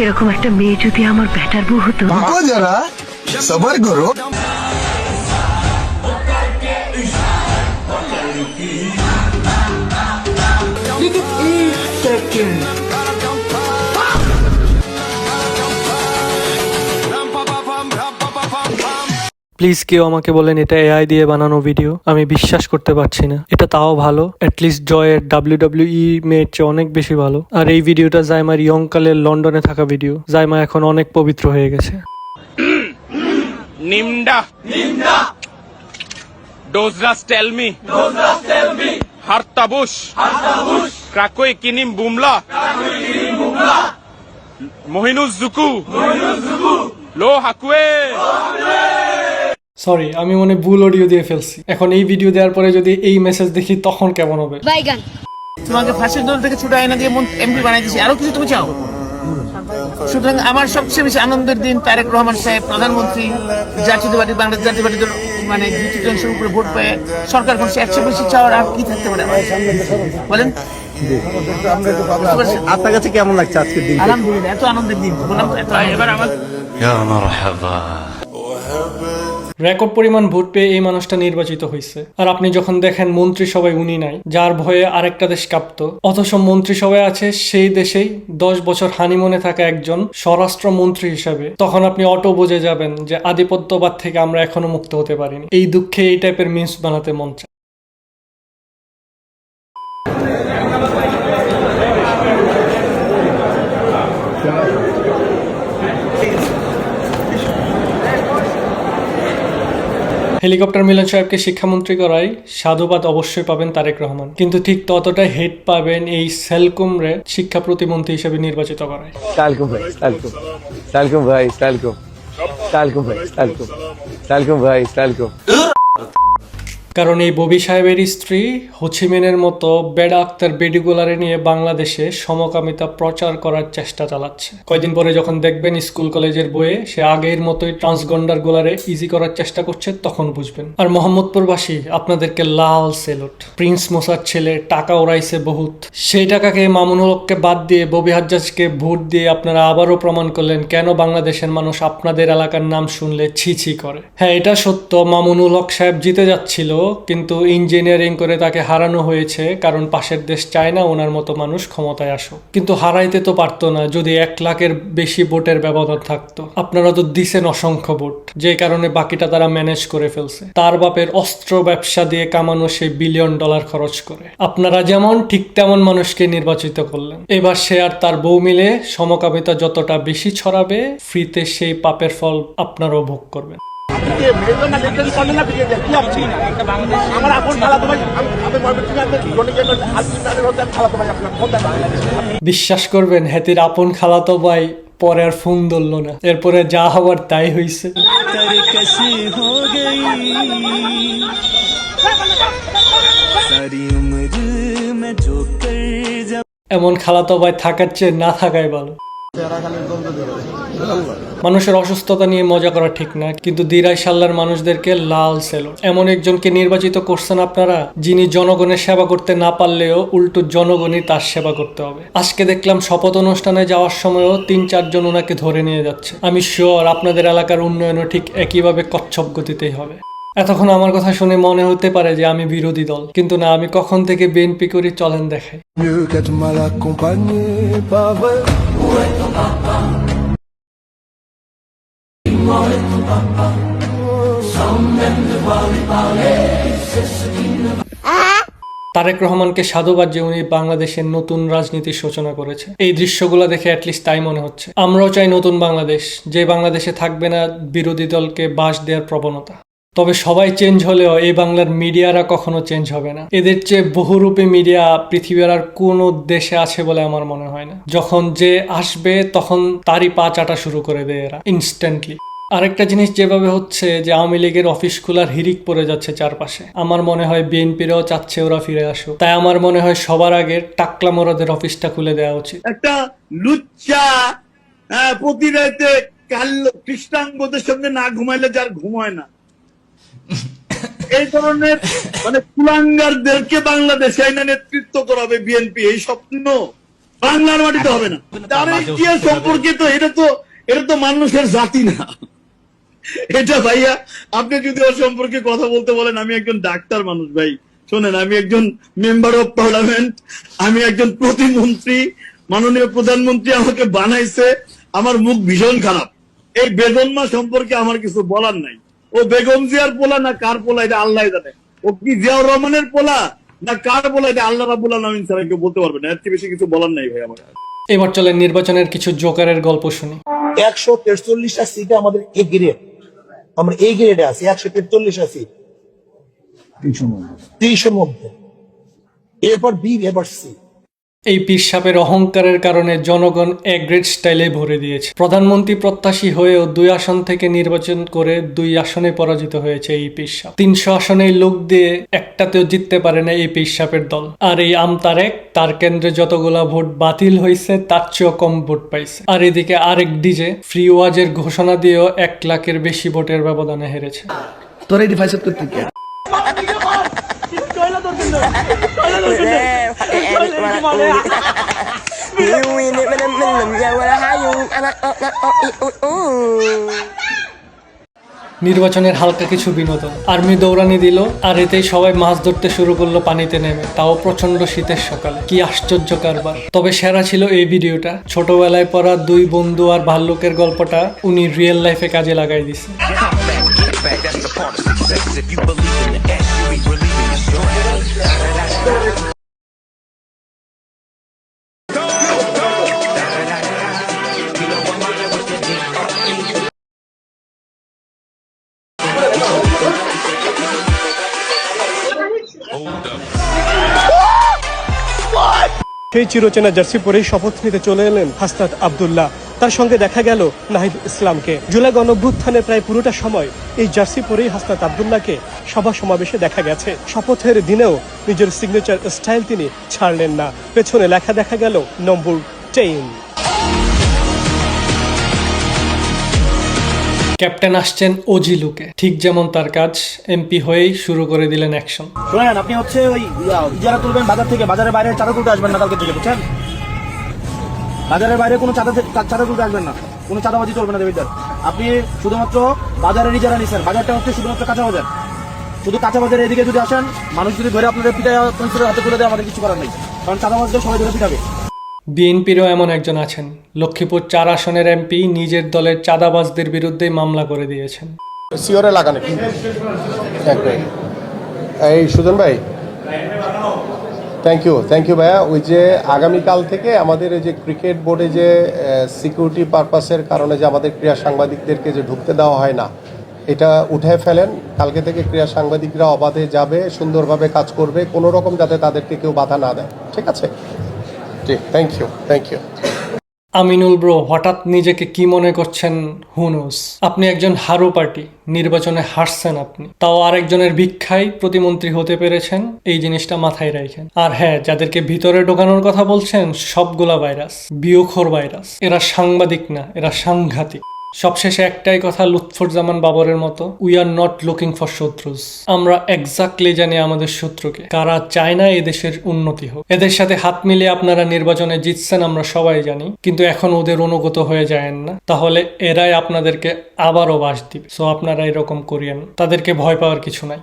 এরকম একটা মেয়ে যদি আমার ব্যাটার বউ হতো যারা সবার করো Yeah. প্লিজ কেউ আমাকে বলেন এটা এআই দিয়ে বানানো ভিডিও আমি বিশ্বাস করতে পারছি না এটা তাও ভালো অ্যাটলিস্ট জয়ের ডাব্লিউ ডাব্লিউ ই মেয়ের চেয়ে অনেক বেশি ভালো আর এই ভিডিওটা জাইমার ইয়ংকালের লন্ডনে থাকা ভিডিও জাইমা এখন অনেক পবিত্র হয়ে গেছে. Nimda. Dozras tell me. Dozras tell me. Hartabush. Hartabush. Krakoi kinim bumla. Krakoi kinim bumla. Mohinuz zuku. Mohinuz zuku. Lo hakwe. Sorry আমি মনে ভুল অডিও দিয়ে ফেলছি। এখন এই ভিডিও দেওয়ার পরে যদি এই মেসেজ দেখি তখন কেমন হবে? বাইগান তোমাকে ফাঁসির দল থেকে ছুটে আয়না দিয়ে এমপি বানাই দিয়েছি আরও কিছু তুমি চাও? সুতরাং আমার সবচেয়ে বেশি আনন্দের দিন তারেক রহমান সাহেব প্রধানমন্ত্রী জাতীয়তাবাদী বাংলাদেশ জাতীয়বাদী দল মানে দুটি উপরে ভোট পেয়ে সরকার করছে একশো বেশি চাওয়ার আর কি থাকতে পারে? বলেন। আপনার কাছে কেমন লাগছে আজকের দিন আলহামদুলিল্লাহ এত আনন্দের দিন। বললাম এত এবার আমার রেকর্ড পরিমাণ ভোট পেয়ে এই মানুষটা নির্বাচিত হয়েছে আর আপনি যখন দেখেন মন্ত্রিসভায় উনি নাই, যার ভয়ে আরেকটা দেশ কাঁপত। অথচ মন্ত্রিসভায় আছে সেই দেশেই দশ বছর হানিমনে থাকা একজন স্বরাষ্ট্র মন্ত্রী হিসাবে। তখন আপনি অটো বুঝে যাবেন যে আধিপত্যবাদ থেকে আমরা এখনও মুক্ত হতে পারিনি। এই দুঃখে এই টাইপের মিমস বানাতে মন চায়। হেলিকপ্টার মিলন সাহেবকে শিক্ষামন্ত্রী করায় সাধুবাদ অবশ্যই পাবেন তারেক রহমান। কিন্তু ঠিক ততটাই হেড পাবেন এই সেলকুমরে শিক্ষা প্রতিমন্ত্রী হিসেবে নির্বাচিত করায়। সেলকুম ভাই, সেলকুম। সেলকুম ভাই, সেলকুম। সেলকুম ভাই, সেলকুম। সেলকুম ভাই, সালকুম। কারণ এই ববি সাহেবের স্ত্রী হোচিমিনের মতো বেডা আক্তার বেডিগুলারে নিয়ে বাংলাদেশে সমকামিতা প্রচার করার চেষ্টা চালাচ্ছে। কয়দিন পরে যখন দেখবেন স্কুল কলেজের বইয়ে সে আগের মতোই ট্রান্সগন্ডার গোলারে ইজি করার চেষ্টা করছে, তখন বুঝবেন। আর মোহাম্মদপুরবাসী, আপনাদেরকে লাল সেলুট। প্রিন্স মোসার ছেলে টাকা ওড়াইছে বহুত। সেই টাকাকে মামুনুল হককে বাদ দিয়ে ববি হাজ্জাজকে ভোট দিয়ে আপনারা আবারও প্রমাণ করলেন কেন বাংলাদেশের মানুষ আপনাদের এলাকার নাম শুনলে ছি ছি করে। হ্যাঁ এটা সত্য, মামুনুল হক সাহেব জিতে যাচ্ছিল কিন্তু ইঞ্জিনিয়ারিং করে তাকে হারানো হয়েছে, কারণ পাশের দেশ চায় না ওনার মতো মানুষ ক্ষমতায় আসুক। কিন্তু হারাইতে তো পারতো না, যদি এক লাখের বেশি ভোটের ব্যবধান থাকতো। আপনারা তো দিছেন অসংখ্য ভোট, যে কারণে বাকিটা তারা ম্যানেজ করে ফেলছে। তার বাপের অস্ত্র ব্যবসা দিয়ে কামানো সে বিলিয়ন ডলার খরচ করে। আপনারা যেমন, ঠিক তেমন মানুষকে নির্বাচিত করলেন। এবার সে আর তার বউ মিলে সমকামিতা যতটা বেশি ছড়াবে, ফ্রিতে সেই পাপের ফল আপনারাও ভোগ করবেন। বিশ্বাস করবেন, হেতির আপন খালাতো ভাই পরে আর ফোন ধরলো না। এরপরে যা হওয়ার তাই হইছে। এমন খালাতো ভাই থাকার চেয়ে না থাকাই ভালো। মানুষের অসুস্থতা নিয়ে মজা করা ঠিক না, কিন্তু দিরাই সাল্লার মানুষদেরকে লাল সেলো। এমন একজনকে নির্বাচিত করছেন আপনারা, যিনি জনগণের সেবা করতে না পারলেও উল্টো জনগণই তার সেবা করতে হবে। আজকে দেখলাম শপথ অনুষ্ঠানে যাওয়ার সময়ও তিন চারজন ওনাকে ধরে নিয়ে যাচ্ছে। আমি শিওর আপনাদের এলাকার উন্নয়নও ঠিক একইভাবে কচ্ছপ গতিতেই হবে। এতক্ষণ আমার কথা শুনে মনে হতে পারে যে আমি বিরোধী দল, কিন্তু না, আমি কখন থেকে বিএনপি করি চলেন দেখাই। Mieux qu'être mal accompagné, pas vrai Tarique রহমানকে সাধুবাদ যে উনি বাংলাদেশের নতুন রাজনীতির সূচনা করেছে। এই দৃশ্যগুলো দেখে অ্যাটলিস্ট তাই মনে হচ্ছে। আমরাও চাই নতুন বাংলাদেশ যে বাংলাদেশে থাকবে না বিরোধী দলকে বাস দেওয়ার প্রবণতা। তবে সবাই চেঞ্জ হলেও এই বাংলার মিডিয়ারা কখনো চেঞ্জ হবে না। এদের চেয়ে বহুরূপী মিডিয়া পৃথিবীর আর কোনো দেশে আছে বলে আমার মনে হয় না। যখন যে আসবে তখন তারই পা চাটা শুরু করে দেয় এরা ইনস্ট্যান্টলি আরেকটা জিনিস যেভাবে হচ্ছে যে আওয়ামী লীগের অফিস খোলার হিরিক পড়ে যাচ্ছে চারপাশে। আমার মনে হয় বিএনপিরাও চাচ্ছে ওরা ফিরে আসুক। তাই আমার মনে হয় সবার আগে টাকলা মোরাদের অফিসটা খুলে দেওয়া উচিত। একটা লুচ্চা হ্যাঁ, প্রতি রাতে কাল খ্রিস্টাঙ্গদের সঙ্গে না ঘুমাইলে যার ঘুম হয় না। এই ধরনের মানে কুলাঙ্গারদেরকে বাংলাদেশে আইনা নেতৃত্ব করাবে বিএনপি এই স্বপ্ন বাংলার মাটিতে হবে না। তার সম্পর্কে তো এটা তো এটা তো মানুষের জাতি না। এটা ভাইয়া আপনি যদি ওর সম্পর্কে কথা বলতে বলেন আমি একজন ডাক্তার মানুষ ভাই। শোনেন আমি একজন মেম্বার অফ পার্লামেন্ট আমি একজন প্রতিমন্ত্রী মাননীয় প্রধানমন্ত্রী আমাকে বানাইছে আমার মুখ ভীষণ খারাপ। এই বেদনমা সম্পর্কে আমার কিছু বলার নাই। ও বেগম জিয়ার পোলা না কার পোলা এটা আল্লাহ জানে। ও কি জিয়াউর রহমানের পোলা না কার পোলা এটা আল্লাহ রাবুল আলমিন ছাড়া কেউ বলতে পারবে না। এর বেশি কিছু বলার নাই ভাই আমার। এবার চলেন নির্বাচনের কিছু জোকারের গল্প শুনি। একশো তেরচল্লিশটা সিটে আমাদের এ গ্রেড আমরা এই গ্রেডে আছি একশো তেতাল্লিশ আছি। তিনশোর মধ্যে এরপর বি এবার সি এই পীর সাপের অহংকারের কারণে জনগণ এগ্রেড স্টাইলে ভরে দিয়েছে। প্রধানমন্ত্রী প্রত্যাশী হয়েও দুই আসন থেকে নির্বাচন করে দুই আসনে পরাজিত হয়েছে এই পীর সাপ তিনশো আসনে লোক দিয়ে একটাতেও জিততে পারে না এই পীর সাপের দল। আর এই আমতারেক তার কেন্দ্রে যতগুলা ভোট বাতিল হয়েছে তার চেয়েও কম ভোট পাইছে। আর এদিকে আরেক ডিজে, ফ্রি ওয়াজের ঘোষণা দিয়েও এক লাখের বেশি ভোটের ব্যবধানে হেরেছে। তোরা নির্বাচনের হালকা কিছু বিনোদন। আর্মি দৌড়ানি দিল, আর এতেই সবাই মাছ ধরতে শুরু করল পানিতে নেমে। তাও প্রচণ্ড শীতের সকালে। কি আশ্চর্য কারবার। তবে সেরা ছিল এই ভিডিওটা। ছোটবেলায় পড়া দুই বন্ধু আর ভাল্লুকের গল্পটা উনি রিয়েল লাইফে কাজে লাগাই দিছে। সেই চিরচেনা জার্সি পরেই শপথ নিতে চলে এলেন হাসনাত আবদুল্লাহ। তার সঙ্গে দেখা গেল নাহিদ ইসলামকে। জুলাই গণভ্যুত্থানের প্রায় পুরোটা সময় এই জার্সি পরেই হাসনাত আবদুল্লাহকে সভা সমাবেশে দেখা গেছে। শপথের দিনেও নিজের সিগনেচার স্টাইল তিনি ছাড়লেন না। পেছনে লেখা দেখা গেল নম্বর টেন ক্যাপ্টেন আসছেন ওজি লুকে। ঠিক যেমন তার কাজ, এমপি হয়েই শুরু করে দিলেন অ্যাকশন শোনেন, আপনি হচ্ছে ওই ইজারা তুলবেন বাজার থেকে, বাজারের বাইরে চাঁদা তুলতে আসবেন না কালকে থেকে, বুঝছেন? বাজারের বাইরে কোনো চাঁদা চাঁদা তুলতে আসবেন না। কোনো চাঁদাবাজি চলবে না দেবিদার আপনি শুধুমাত্র বাজারের ইজারা নিছেন। বাজারটা হচ্ছে শুধুমাত্র কাঁচা বাজার। শুধু কাঁচা বাজারের এদিকে যদি আসেন, মানুষ যদি ধরে আপনাদের পঞ্চাশের হাতে তুলে দেয়, আমাদের কিছু করার নেই। কারণ চাঁদাবাজদের সবাই ধরে পিঠাবে বিএনপিরও এমন একজন আছেন। লক্ষ্মীপুর চার আসনের এমপি নিজের দলের চাঁদাবাজদের বিরুদ্ধে মামলা করে দিয়েছেন। সিওরে লাগা নাকি এক মিনিট। এই সুজন ভাই থ্যাংক ইউ থ্যাংক ইউ ভাইয়া। ওই যে আগামীকাল থেকে আমাদের এই যে ক্রিকেট বোর্ডে যে সিকিউরিটি পারপাসের কারণে যে আমাদের ক্রীড়া সাংবাদিকদেরকে যে ঢুকতে দেওয়া হয় না, এটা উঠে ফেলেন। কালকে থেকে ক্রীড়া সাংবাদিকরা অবাধে যাবে, সুন্দরভাবে কাজ করবে, কোনো রকম যাতে তাদেরকে কেউ বাধা না দেয়। ঠিক আছে? Thank you thank you Aminul bro, হঠাৎ নিজেকে কি মনে করছেন? হুনুস আপনি একজন হারু পার্টি, নির্বাচনে হারছেন আপনি। তাও আরেকজনের ভিক্ষায় প্রতিমন্ত্রী হতে পেরেছেন, এই জিনিসটা মাথায় রাখেন আর হ্যাঁ যাদেরকে ভিতরে ঢোকানোর কথা বলছেন, সবগুলা ভাইরাস, বিয়খর ভাইরাস। এরা সাংবাদিক না, এরা সাংঘাতিক। সবশেষে একটাই কথা লুৎফুজ্জামান বাবরের মতো we are not looking for শত্রুস। আমরা এক্স্যাক্টলি জানি আমাদের শত্রুকে। কারা চায় না এদেশের উন্নতি হোক। এদের সাথে হাত মিলিয়ে আপনারা নির্বাচনে জিতছেন আমরা সবাই জানি, কিন্তু এখন ওদের অনুগত হয়ে যায়েন না। তাহলে এরাই আপনাদেরকে আবারও বাস দিবে। সো আপনারা এরকম করিয়েন তাদেরকে ভয় পাওয়ার কিছু নাই।